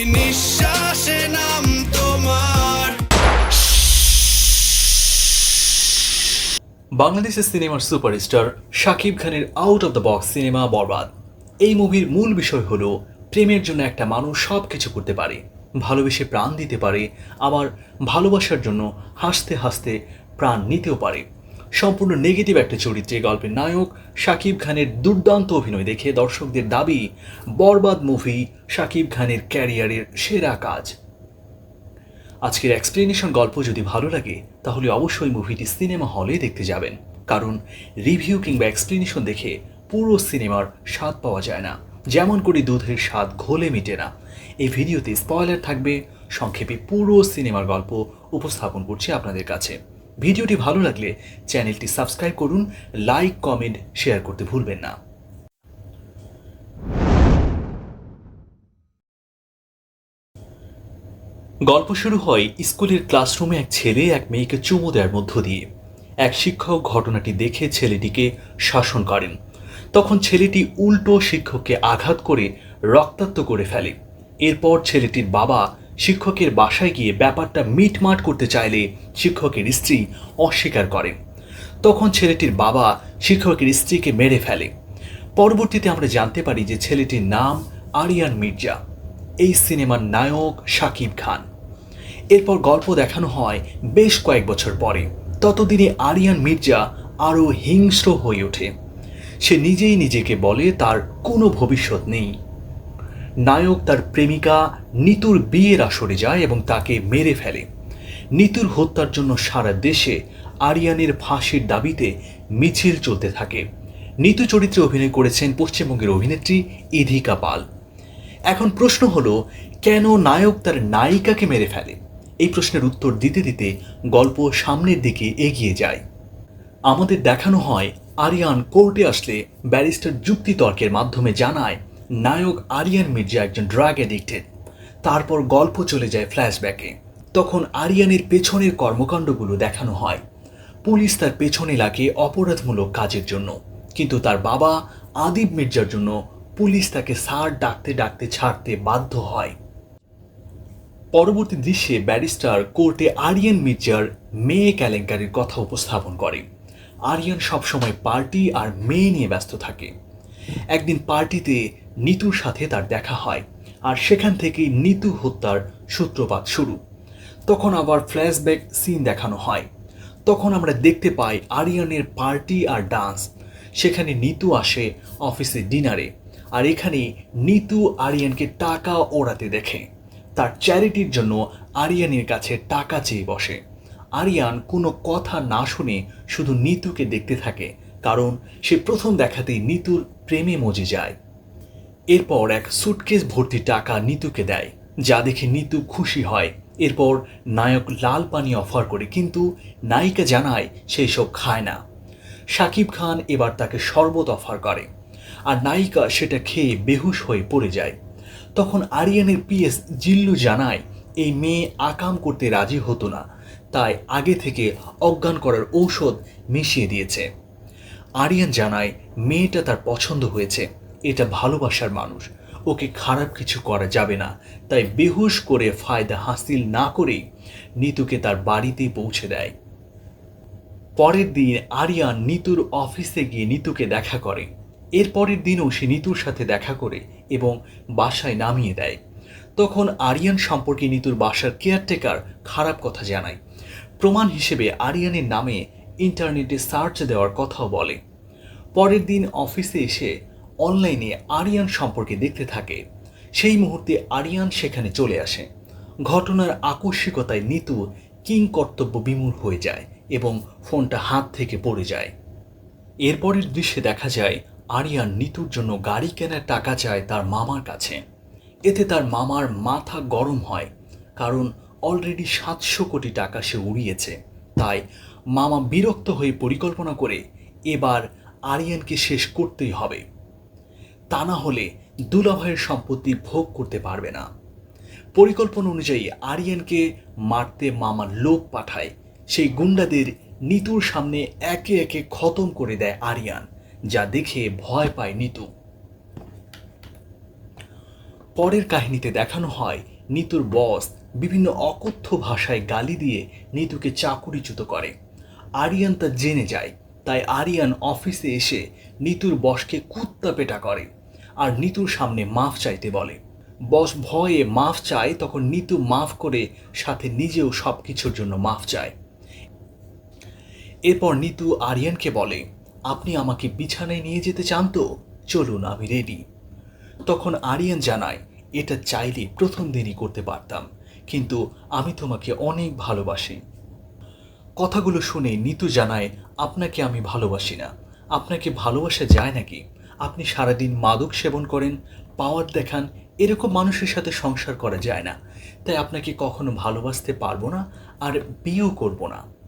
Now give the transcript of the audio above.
নিঃশ্বাসে নাম তোমার। বাংলাদেশের সিনেমার সুপারস্টার শাকিব খানের out of the box cinema Borbaad. এই মুভির মূল বিষয় হলো, প্রেমের জন্য একটা মানুষ সব কিছু করতে পারে, ভালোবেসে প্রাণ দিতে পারে, আবার ভালোবাসার জন্য হাসতে হাসতে প্রাণ নিতেও পারে। সম্পূর্ণ নেগেটিভ একটা চরিত্রে গল্পের নায়ক শাকিব খানের দুর্দান্ত অভিনয় দেখে দর্শকদের দাবি, বরবাদ মুভি শাকিব খানের ক্যারিয়ারের সেরা কাজ। আজকের এক্সপ্লেনেশন গল্প যদি ভালো লাগে, তাহলে অবশ্যই মুভিটি সিনেমা হলে দেখতে যাবেন। কারণ রিভিউ কিংবা এক্সপ্লেনেশন দেখে পুরো সিনেমার স্বাদ পাওয়া যায় না। যেমন করে দুধের স্বাদ ঘোলে মিটে না। এই ভিডিওতে স্পয়লার থাকবে, সংক্ষেপে পুরো সিনেমার গল্প উপস্থাপন করছি আপনাদের কাছে। ভিডিওটি ভালো লাগলে চ্যানেলটি সাবস্ক্রাইব করুন, লাইক, কমেন্ট, শেয়ার করতে ভুলবেন না। গল্প শুরু হয় স্কুলের ক্লাসরুমে এক ছেলে এক মেয়েকে চুমু দেওয়ার মধ্য দিয়ে। এক শিক্ষক ঘটনাটি দেখে ছেলেটিকে শাসন করেন। তখন ছেলেটি উল্টো শিক্ষককে আঘাত করে রক্তাক্ত করে ফেলে। এরপর ছেলেটির বাবা শিক্ষকের বাসায় গিয়ে ব্যাপারটা মিটমাট করতে চাইলে শিক্ষকের স্ত্রী অস্বীকার করেন তখন ছেলেটির বাবা শিক্ষকের স্ত্রীকে মেরে ফেলে। পরবর্তীতে আমরা জানতে পারি যে ছেলেটির নাম আরিয়ান মির্জা। এই সিনেমার নায়ক শাকিব খান। এরপর গল্প দেখানো হয় বেশ কয়েক বছর পরে। ততদিনে আরিয়ান মির্জা আরও হিংস্র হয়ে ওঠে। সে নিজেই নিজেকে বলে তার কোনো ভবিষ্যৎ নেই। নায়ক তার প্রেমিকা নিতুর বিয়ের আসরে যায় এবং তাকে মেরে ফেলে। নিতুর হত্যার জন্য সারা দেশে আরিয়ানের ফাঁসির দাবিতে মিছিল চলতে থাকে। নিতু চরিত্রে অভিনয় করেছেন পশ্চিমবঙ্গের অভিনেত্রী ইধিকা পাল। এখন প্রশ্ন হলো, কেন নায়ক তার নায়িকাকে মেরে ফেলে? এই প্রশ্নের উত্তর দিতে দিতে গল্প সামনের দিকে এগিয়ে যায়। আমাদের দেখানো হয়, আরিয়ান কোর্টে আসলে ব্যারিস্টার যুক্তিতর্কের মাধ্যমে জানায় নায়ক আরিয়ান মির্জা একজন ড্রাগ অ্যাডিক্টেড তারপর গল্প চলে যায় ফ্ল্যাশব্যাকে তখন আরিয়ানের পেছনের কর্মকাণ্ডগুলো দেখানো হয়। পুলিশ তার পেছনে লাগে অপরাধমূলক কাজের জন্য। কিন্তু তার বাবা আদিব মির্জার জন্য পুলিশ তাকে স্যার ডাকতে ডাকতে ছাড়তে বাধ্য হয়। পরবর্তী দৃশ্যে ব্যারিস্টার কোর্টে আরিয়ান মির্জার মেয়ে কেলেঙ্কারির কথা উপস্থাপন করে। আরিয়ান সবসময় পার্টি আর মেয়ে নিয়ে ব্যস্ত থাকে। একদিন পার্টিতে নিতুর সাথে তার দেখা হয়, আর সেখান থেকেই নিতু হত্যার সূত্রপাত শুরু। তখন আবার ফ্ল্যাশব্যাক সিন দেখানো হয়। তখন আমরা দেখতে পাই আরিয়ানের পার্টি আর ডান্স। সেখানে নিতু আসে অফিসে ডিনারে, আর এখানে নিতু আরিয়ানকে টাকা ওড়াতে দেখে। তার চ্যারিটির জন্য আরিয়ানের কাছে টাকা চেয়ে বসে। আরিয়ান কোনো কথা না শুনে শুধু নিতুকে দেখতে থাকে, কারণ সে প্রথম দেখাতেই নিতুর প্রেমে মজে যায়। এরপর এক সুটকেস ভর্তি টাকা নিতুকে দেয়, যা দেখে নিতু খুশি হয়। এরপর নায়ক লাল পানি অফার করে, কিন্তু নায়িকা জানায় সেই সব খায় না। শাকিব খান এবার তাকে শরবত অফার করে, আর নায়িকা সেটা খেয়ে বেহুশ হয়ে পড়ে যায়। তখন আরিয়ানের পিএস জিল্লু জানায়, এই মেয়ে আকাম করতে রাজি হতো না, তাই আগে থেকে অজ্ঞান করার ঔষধ মিশিয়ে দিয়েছে। আরিয়ান জানায়, মেয়েটা তার পছন্দ হয়েছে। এটা ভালোবাসার মানুষ। ওকে খারাপ কিছু করা যাবে না। তাই বেহুশ করে ফায়দা হাসিল না করেই নিতুকে তার বাড়িতেই পৌঁছে দেয়। পরের দিন আরিয়ান নিতুর অফিসে গিয়ে নিতুকে দেখা করে। এর পরের দিনও সে নিতুর সাথে দেখা করে এবং বাসায় নামিয়ে দেয়। তখন আরিয়ান সম্পর্কে নিতুর বাসার কেয়ারটেকার খারাপ কথা জানায়। প্রমাণ হিসেবে আরিয়ানের নামে ইন্টারনেটে সার্চ দেওয়ার কথাও বলে। পরের দিন অফিসে এসে অনলাইনে আরিয়ান সম্পর্কে দেখতে থাকে। সেই মুহূর্তে আরিয়ান সেখানে চলে আসে। ঘটনার আকস্মিকতায় নিতু কিং কর্তব্য বিমূল হয়ে যায় এবং ফোনটা হাত থেকে পড়ে যায়। এরপরের দৃশ্যে দেখা যায়, আরিয়ান নিতুর জন্য গাড়ি কেনার টাকা চায় তার মামার কাছে। এতে তার মামার মাথা গরম হয়, কারণ অলরেডি সাতশো কোটি টাকা সে উড়িয়েছে। তাই মামা বিরক্ত হয়ে পরিকল্পনা করে, এবার আরিয়ানকে শেষ করতেই হবে। তা না হলে দুলাভাইয়ের সম্পত্তি ভোগ করতে পারবে না। পরিকল্পনা অনুযায়ী আরিয়ানকে মারতে মামা লোক পাঠায়। সেই গুন্ডাদের নিতুর সামনে একে একে খতম করে দেয় আরিয়ান, যা দেখে ভয় পায় নিতু। পরের কাহিনীতে দেখানো হয়, নিতুর বস বিভিন্ন অকথ্য ভাষায় গালি দিয়ে নিতুকে চাকুরিচ্যুত করে। আরিয়ান তা জেনে যায়, তাই আরিয়ান অফিসে এসে নিতুর বসকে কুত্তা পেটা করে। আর নিতুর সামনে মাফ চাইতে বলে। বস ভয়ে মাফ চায়, তখন নিতু মাফ করে সাথে নিজেও সব কিছুর জন্য মাফ চায়। এরপর নিতু আরিয়ানকে বলে, আপনি আমাকে বিছানায় নিয়ে যেতে চান তো? চলুন, আমি রেডি তখন আরিয়ান জানায়, এটা চাইলে প্রথম দিনই করতে পারতাম, কিন্তু আমি তোমাকে অনেক ভালোবাসি। কথাগুলো শুনে নিতু জানায়, আপনাকে আমি ভালোবাসি না। আপনাকে ভালোবাসা যায় নাকি? আপনি সারাদিন মাদক সেবন করেন, পাওয়ার দেখান, এরকম মানুষের সাথে সংসার করা যায় না। তাই আপনাকে কখনো ভালোবাসতে পারব না আর বিয়েও করব না।